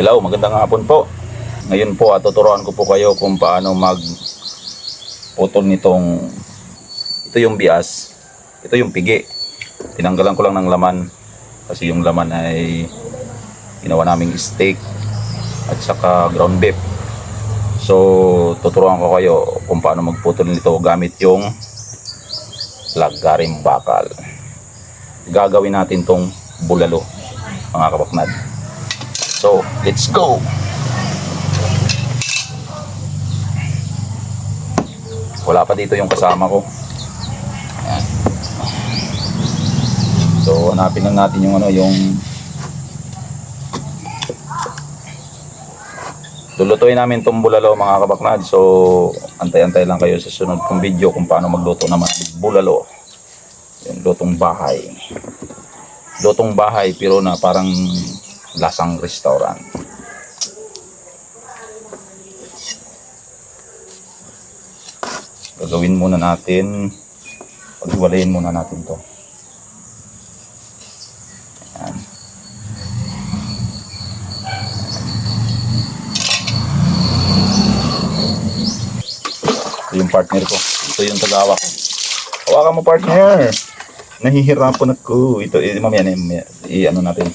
Hello, magandang hapon po. Ngayon po, at tuturuan ko po kayo kung paano mag putol nitong ito yung bias, ito yung pigi. Tinanggalan ko lang ng laman kasi yung laman ay ginawa naming steak at saka ground beef. So, tuturuan ko kayo kung paano magputol nito gamit yung lagaring bakal. Gagawin natin tong bulalo, mga kapaknad. So, let's go! Wala pa dito yung kasama ko. So, hanapin lang natin yung ano, yung Lulutuin namin itong bulalo mga kabaknad. So, antay-antay lang kayo sa sunod kong video kung paano magluto naman bulalo. Yung lutong bahay. Lutong bahay pero na parang lasang restaurant. Gagawin muna natin, paghiwalayin muna natin to. Ayan. Ito yung partner ko. Ito yung tagawa ko. Hawakan mo partner. Nahihirapan ako. Ito, eh, mamaya na, mamaya. i-ano natin.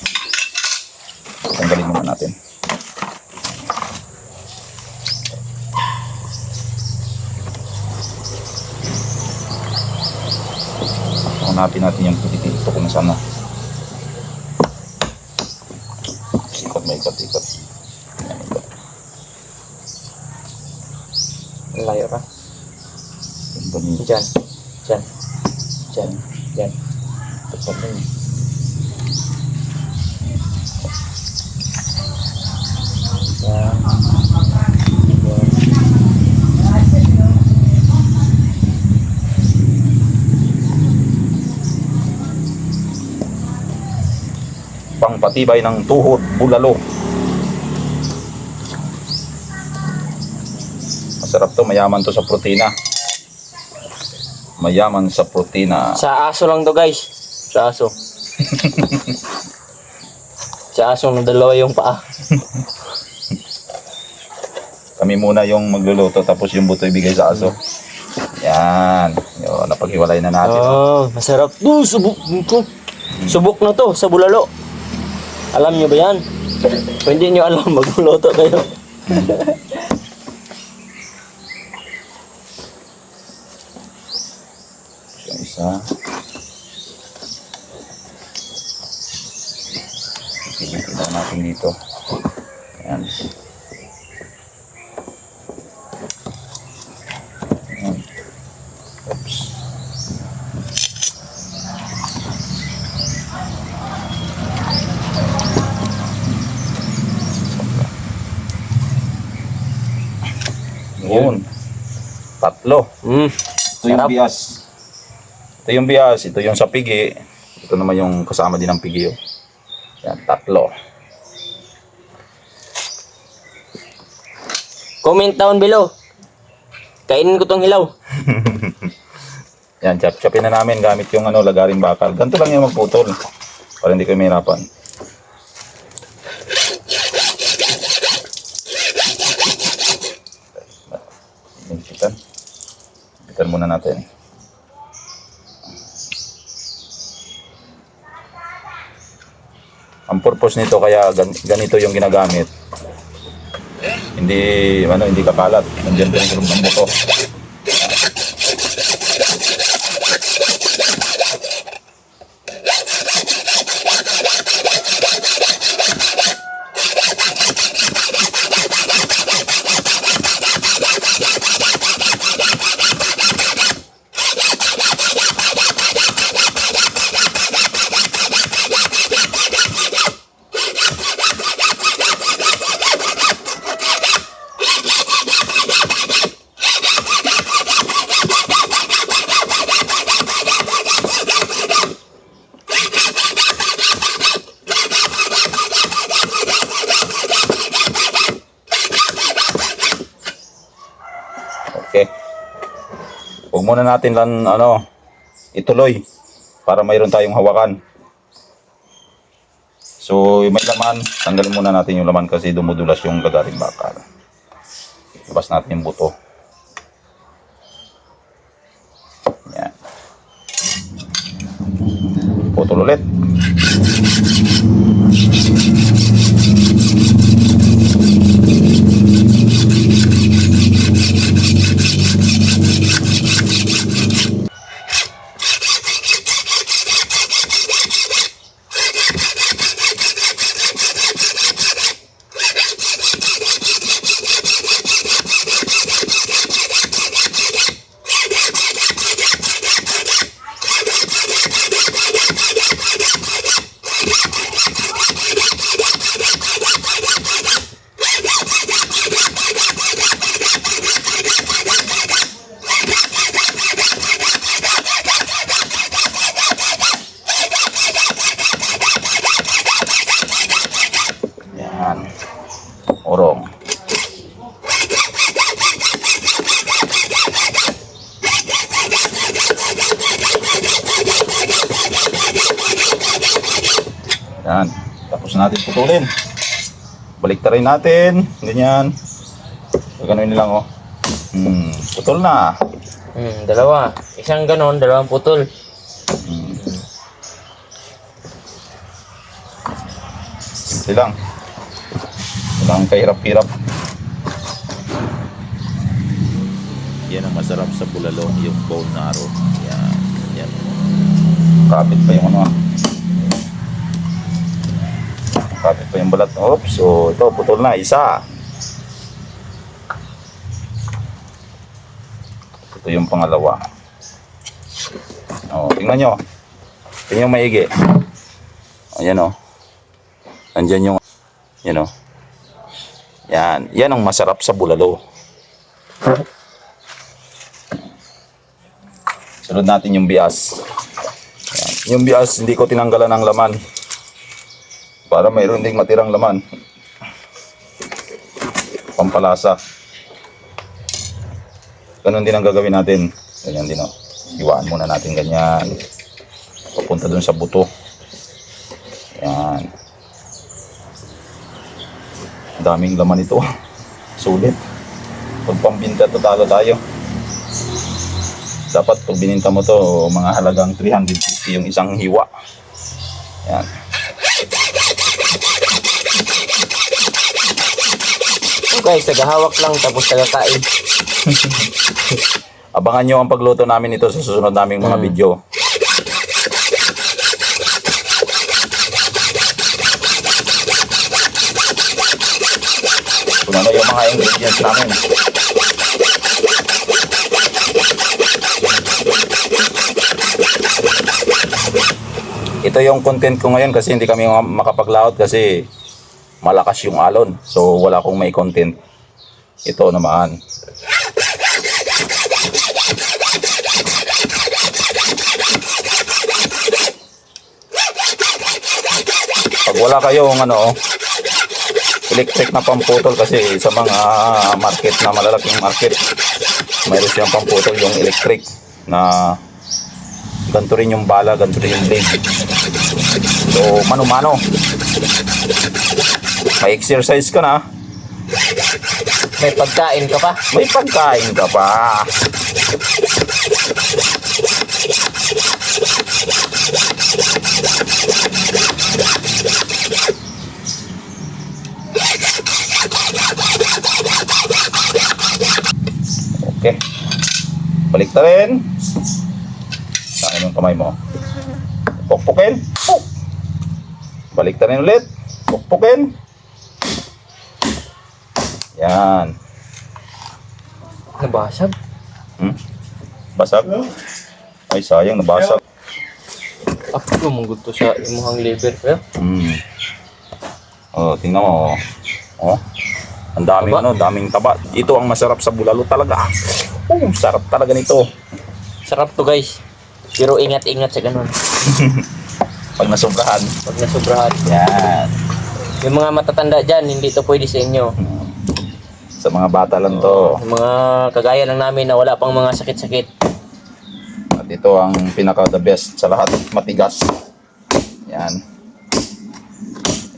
Tanggalin muna natin. Hanapin natin yung puti dito kung saan na. Ikot may ikot, ikot. Yan, ikot. Layo ka. Yung dumi. Diyan. Diyan. Diyan. Diyan. Pangpatibay ng tuhod, bulalo. Masarap to, mayaman to sa protina. Mayaman sa protina. Sa aso lang to guys. Sa aso. sa aso ng dalawa yung paa. Kami muna yung magluluto tapos yung buto ibigay sa aso. Yan. Yun, napaghiwalay na natin. Oh, masarap. Oh, subok to. Subok na to sa bulalo. Alam nyo ba yan? Kung hindi nyo alam, magluluto kayo. Isa. Lang natin dito. Yan. Yun. Tatlo. Mm. Ito yung Sarap. bias. Ito yung bias, ito yung sa pigi. Ito naman yung kasama din ng pigi. Oh. Yan, tatlo. Comment down below. Kainin ko tong hilaw. Yan, chop-chopin na namin gamit yung ano, lagaring bakal. Ganito lang yung magputol. Para hindi kayo mahirapan. Higpitan muna natin. Ang purpose nito kaya gan- ganito yung ginagamit. Hindi ano, hindi kapalat. Nandiyan din yung ng buto. Huwag muna natin lang, ano, ituloy para mayroon tayong hawakan. So, may laman. Tanggalin muna natin yung laman kasi dumudulas yung gagaring bakal. Labas natin yung buto. Yan. Putol ulit. Yan. Orong. Yan. Tapos natin putulin. Balik rin natin. Ganyan. Ganoin lang oh. Hmm, putol na. Hmm, dalawa. Isang ganon, dalawang putol. Hmm. Simple lang. Walang kahirap-hirap. Yan ang masarap sa bulalo, yung bone marrow. Yan, yan. Kapit pa yung ano ah. Kapit pa yung balat. Oops. So, ito, putol na. Isa. Ito yung pangalawa. O, tingnan nyo. Tingnan maigi. Ayan o. Nandyan yung, yan o. Yan. Yan ang masarap sa bulalo. Sunod natin yung bias. Yan. Yung bias, hindi ko tinanggalan ng laman. Para mayroon ding matirang laman. Pampalasa. Ganon din ang gagawin natin. Ganyan din o. Iwaan muna natin ganyan. Papunta dun sa buto. Yan. Daming laman ito. Sulit. Pag pambinta, tatalo tayo. Dapat pag mo to, mga halagang 350 yung isang hiwa. Yan. Guys, tagahawak lang tapos tagakain. Abangan nyo ang pagluto namin ito sa susunod naming mga Mm. video. Kung ano yung mga ingredients namin. Ito yung content ko ngayon kasi hindi kami makapaglaot kasi malakas yung alon. So wala akong may content. Ito naman. Pag wala kayong ano, electric na pamputol kasi sa mga market na malalaking market, mayroon siyang pamputol yung electric na ganito rin yung bala, ganito rin yung blade. So, mano-mano. May exercise ka na, May pagkain ka pa. may pagkain ka pa. Okay. Balik ta rin. Saan yung kamay mo? Pukpukin. Puk. Balik ta rin ulit. Pukpukin. Yan. Nabasag. Hmm? Basag? Ay, sayang, nabasag. Ako mong gusto sa imuhang liver ko. Hmm. Oh, tingnan mo. Oh. oh. Ang daming Taba. ano, daming taba. Ito ang masarap sa bulalo talaga. Oh, sarap talaga nito. Sarap to guys. Pero ingat-ingat sa ganun. Pag nasobrahan. Pag nasubrahan. Yan. Yung mga matatanda dyan, hindi to pwede sa inyo. Hmm. Sa mga bata lang to. Yung mga kagaya lang namin na wala pang mga sakit-sakit. At ito ang pinaka the best sa lahat. Matigas. Yan.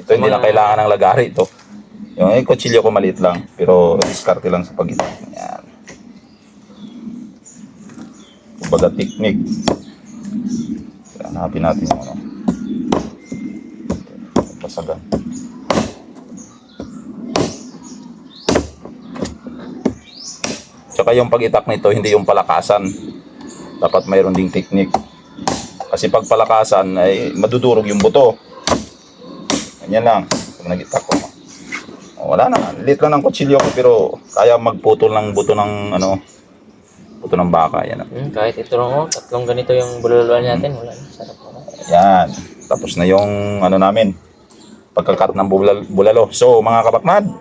Ito hindi na kailangan ng lagari ito. Yung eh, kutsilyo ko maliit lang, pero diskarte lang sa pagitan. Yan. Kumbaga technique. Hanapin natin yung ano. Pasagan. Tsaka yung pag-itak nito, hindi yung palakasan. Dapat mayroon ding technique. Kasi pag palakasan, ay madudurog yung buto. Ganyan lang. Pag nag-itak ko. Oh, wala na. Lit lang ng kutsilyo ko pero kaya magputol ng buto ng ano, buto ng baka. Yan. ah. Hmm, kahit ito lang oh, tatlong ganito yung bulalo natin, wala na. Sarap oh. Yan. Tapos na yung ano namin, pagkakat ng bulal- bulalo. So, mga kapakmad,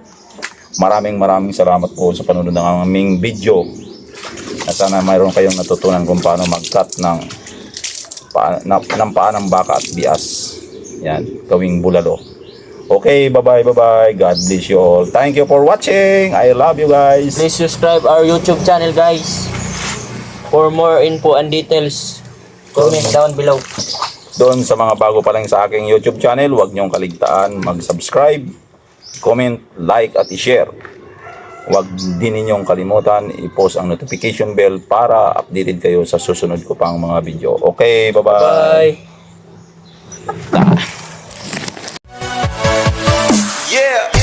maraming maraming salamat po sa panunod ng aming video. At sana mayroon kayong natutunan kung paano mag-cut ng paa, na, ng paa ng baka at bias. Yan, gawing bulalo. Okay, bye-bye, bye-bye. God bless you all. Thank you for watching. I love you guys. Please subscribe our YouTube channel guys. For more info and details, comment down below. Doon sa mga bago pa lang sa aking YouTube channel, huwag niyong kaligtaan mag-subscribe, comment, like at i-share. Huwag din ninyong kalimutan i-post ang notification bell para updated kayo sa susunod ko pang mga video. Okay, bye-bye. Bye! Yeah!